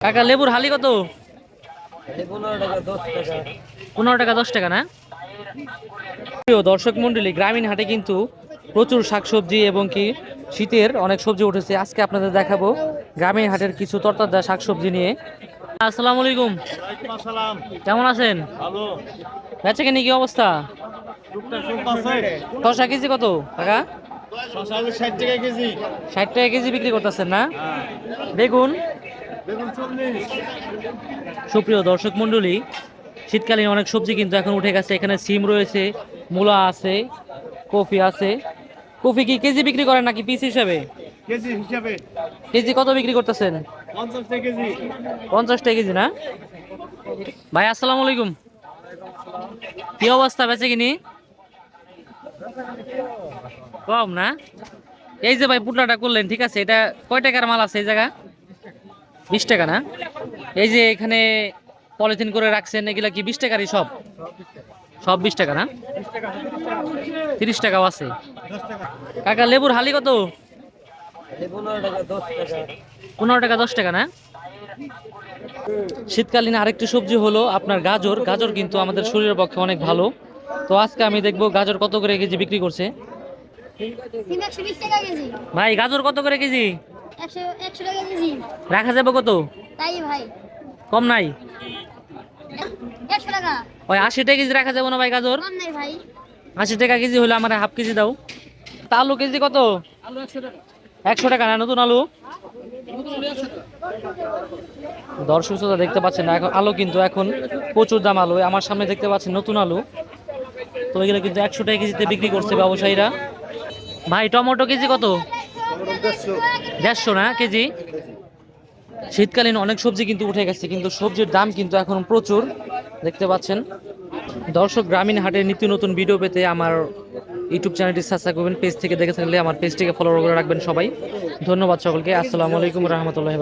কাকা লেবুর হালি কত? পনেরো টাকা দশ টাকা না? প্রিয় দর্শক মন্ডলী গ্রামীণ হাটে কিন্তু প্রচুর শাকসবজি এবং কি শীতের অনেক সবজি উঠেছে। আজকে আপনাদের দেখাবো গ্রামীণ হাটের কিছু তরতাজা শাকসবজি নিয়ে। আসসালামু আলাইকুম। আসসালাম কেমন আছেন? বেচা কিনে কি অবস্থা? শশা কেজি কত কাকা? ষাট টাকা কেজি। ষাট টাকা কেজি বিক্রি করতেছেন না? বেগুন? সুপ্রিয় দর্শক মণ্ডলী শীতকালীন অনেক সবজি কিন্তু এখন উঠে গেছে। এখানে সিম রয়েছে মূলা আছে কফি আছে। কফি কি কেজি বিক্রি করেন নাকি পিস হিসাবে? কেজি হিসাবে। কেজি কত বিক্রি করতেছেন? পঞ্চাশ টাকা কেজি। পঞ্চাশ টাকা কেজি না? ভাই আসসালামু আলাইকুম। কি অবস্থা বেচে কিনি? কম না? এই যে ভাই পুটলাটা করলেন ঠিক আছে? এটা কয় টাকার মাল আছে এই জায়গা? বিশ টাকা না? এই যে এখানে পলিথিন করে রাখছেন এগুলা কি বিশ টাকারই সব? সব বিশ টাকা না? তিরিশ টাকাও আছে। কাকা লেবুর হালি কত? পনেরো টাকা দশ টাকা না? শীতকালীন আরেকটি সবজি হলো আপনার গাজর। গাজর কিন্তু আমাদের শরীরের পক্ষে অনেক ভালো। তো আজকে আমি দেখব গাজর কত করে কেজি বিক্রি করছে। ভাই গাজর কত করে কেজি? একশো একশো টাকা কেজি রাখা যাবে কত? তাই ভাই। কম নাই? একশো টাকা। ওই আশি টাকা কেজি রাখা যাবে না ভাই গাজর? কম নাই ভাই। আশি টাকা কেজি হলে আমার হাফ কেজি দাও। তা আলু কেজি কত? একশো টাকা না নতুন আলু? দর্শক শ্রোতা দেখতে পাচ্ছেন না এখন আলু কিন্তু এখন প্রচুর দাম আলু। আমার সামনে দেখতে পাচ্ছেন নতুন আলু। তো এগুলো কিন্তু একশো টাকা কেজিতে বিক্রি করছে ব্যবসায়ীরা। ভাই টমেটো কেজি কত? দেড়শো না কেজি? শীতকালীন অনেক সবজি কিন্তু উঠে গেছে, কিন্তু সবজির দাম কিন্তু এখন প্রচুর। দেখতে পাচ্ছেন। দর্শক, গ্রামীণ হাটের নিত্য নতুন ভিডিও পেতে আমার ইউটিউব চ্যানেলটি সাবস্ক্রাইব করবেন পেজ থেকে দেখে থাকলে আমার পেজটিকে ফলো করে রাখবেন সবাই। ধন্যবাদ সকলকে। আসসালামু আলাইকুম রহমতুল্লাহ